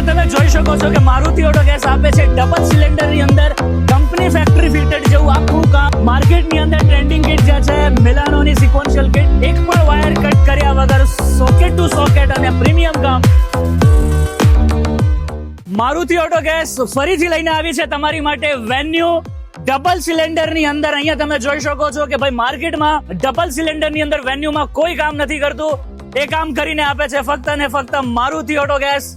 અહીંયા તમે જોઈ શકો છો કે મારુતિ ઓટો ગેસ આપે છે. ડબલ સિલિન્ડરની અંદર કંપની ફેક્ટરી ફિટેડ જેવું આખું કામ. માર્કેટની અંદર ટ્રેન્ડિંગ કિટ જે છે મિલાનોની સિક્વન્શિયલ કિટ એક પણ વાયર કટ કર્યા વગર સોકેટ ટુ સોકેટ અને પ્રીમિયમ કામ. મારુતિ ઓટો ગેસ ફરીથી લઈને આવી છે તમારી માટે વેન્યુ ડબલ સિલિન્ડરની અંદર અહીંયા તમે જોઈ શકો છો કે ભાઈ માર્કેટમાં ડબલ સિલિન્ડરની અંદર વેન્યુમાં કોઈ કામ નથી કરતું. એ કામ કરીને આપે છે ફક્ત અને ફક્ત મારુતિ ઓટો ગેસ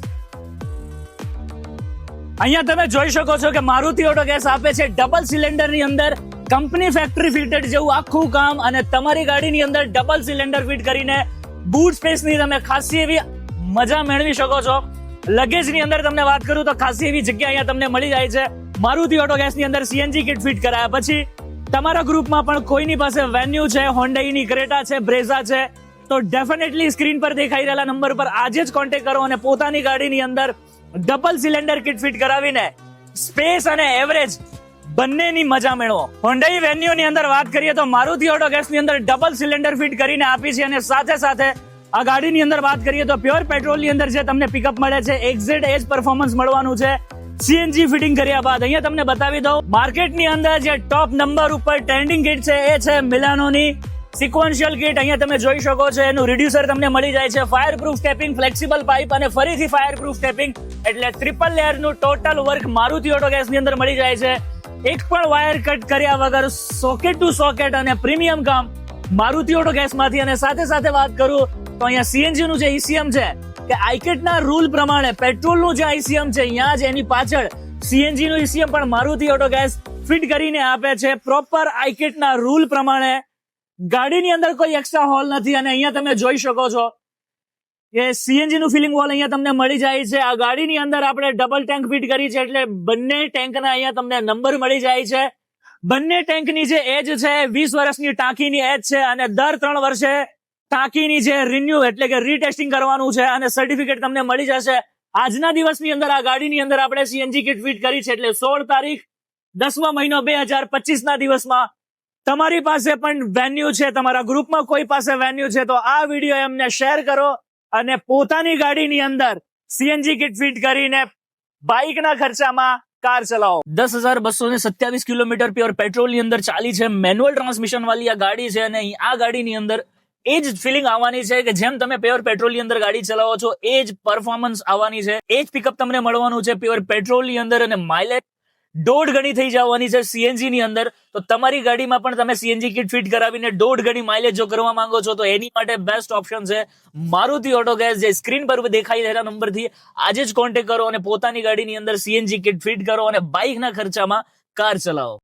અહીંયા તમે જોઈ શકો છો કે મારુતિ ઓટો ગેસ આપે છે ડબલ સિલિન્ડરની અંદર. કંપની ફેક્ટરી ફિટેડ જેવું આખું કામ અને તમારી ગાડીની અંદર ડબલ સિલિન્ડર ફિટ કરીને બૂટ સ્પેસની તમે ખાસી એવી મજા મેળવી શકો છો. લગેજની અંદર તમને વાત કરું તો ખાસી એવી જગ્યા અહીંયા તમને મળી જાય છે. મારુતિ ઓટો ગેસની અંદર સીએનજી કિટ ફિટ કરાયા પછી તમારા ગ્રુપમાં પણ કોઈની પાસે વેન્યુ છે હોન્ડાઈની ક્રેટા છે બ્રેઝા છે, તો ડેફિનેટલી સ્ક્રીન પર દેખાઈ રહેલા નંબર પર આજે જ કોન્ટેક્ટ કરો અને પોતાની ગાડીની અંદર ડબલ સિલિન્ડર કિટ ફિટ કરાવીને સ્પેસ અને એવરેજ બંનેની મજા મેળવો. હોન્ડાઈ વેન્યુ ની અંદર વાત કરીએ તો મારુતિ ઓટો ગેસની અંદર ડબલ સિલિન્ડર ફિટ કરીને આપી છે અને સાથે સાથે આ ગાડીની અંદર વાત કરીએ તો પ્યોર પેટ્રોલની અંદર જે તમને પિકઅપ મળે છે એક્ઝેટ એજ પરફોર્મન્સ મળવાનું છે. સીએનજી ફિટિંગ કર્યા બાદ અહીંયા તમને બતાવી દઉં. માર્કેટની અંદર જે ટોપ નંબર ઉપર ટ્રેન્ડિંગ કિટ છે, એ છે મિલાનોની સિક્વન્શિયલ કિટ અહીંયા તમે જોઈ શકો છો, એનું રિડ્યુસર તમને મળી જાય છે fireproof taping flexible pipe અને ફરીથી ફાયર પ્રૂફ ટેપિંગ એટલે ટ્રિપલ લેયરનું ટોટલ વર્ક મારુતિ ઓટો ગેસની અંદર મળી જાય છે. એક પણ વાયર કટ કર્યા વગર સોકેટ ટુ સોકેટ અને પ્રીમિયમ કામ મારુતિ ઓટો ગેસમાંથી. અને સાથે સાથે વાત કરું તો અહીંયા સીએનજી નું જે ઈસીએમ છે, કે આઈકેટના રૂલ પ્રમાણે પેટ્રોલનું જે આઈસીએમ છે, અહીંયા જ એની પાછળ સીએનજી નું ઈસીએમ પણ મારુતિ ઓટો ગેસ ફિટ કરીને આપે છે. પ્રોપર આઈકેટના રૂલ પ્રમાણે ગાડીની અંદર કોઈ એક્સ્ટ્રા હોલ નથી અને અહીંયા તમે જોઈ શકો છો કે સીએનજી નું ફિલિંગ વોલ અહીંયા તમને મળી જાય છે. આ ગાડીની અંદર આપણે ડબલ ટેન્ક ફિટ કરી છે એટલે બંને ટેન્કના અહીંયા તમને નંબર મળી જાય છે. બંને ટેન્કની જે એજ છે, વીસ વર્ષની ટાંકીની એજ છે અને દર ત્રણ વર્ષે ટાંકીની જે રિન્યુ એટલે કે રીટેસ્ટિંગ કરવાનું છે અને સર્ટિફિકેટ તમને મળી જશે. આજના દિવસની અંદર આ ગાડીની અંદર આપણે સીએનજી કિટ ફિટ કરી છે એટલે સોળ તારીખ દસમા મહિનો બે હજાર પચીસના દિવસમાં તમારી પાસે પણ વેન્યુ છે, તમારા ગ્રુપમાં કોઈ પાસે વેન્યુ છે, તો આ વીડિયો એમને શેર કરો અને પોતાની ગાડીની અંદર સીએનજી કિટ ફિટ કરીને બાઇકના ખર્ચામાં કાર ચલાવો. દસ હજાર બસો ને સત્યાવીસ કિલોમીટર પ્યોર પેટ્રોલની અંદર ચાલી છે મેન્યુઅલ ટ્રાન્સમિશન વાળી આ ગાડી છે અને આ ગાડીની અંદર એ જ ફિલિંગ આવવાની છે કે જેમ તમે પ્યોર પેટ્રોલની અંદર ગાડી ચલાવો છો, એ જ પરફોર્મન્સ આવવાની છે. એ જ પિકઅપ તમને મળવાનું છે પ્યોર પેટ્રોલની અંદર અને માઇલેજ દોઢ ગણી થઈ જવાની છે સીએનજી ની અંદર. તો તમારી ગાડીમાં પણ તમે સીએનજી કિટ ફિટ કરાવીને દોઢ ગણી માઇલેજ જો કરવા માંગો છો, તો એની માટે બેસ્ટ ઓપ્શન છે મારુતિ ઓટો ગેસ જે સ્ક્રીન પર દેખાઈ રહેલા નંબરથી આજે જ કોન્ટેક્ટ કરો અને પોતાની ગાડીની અંદર સીએનજી કિટ ફિટ કરો અને બાઇકના ખર્ચામાં કાર ચલાવો.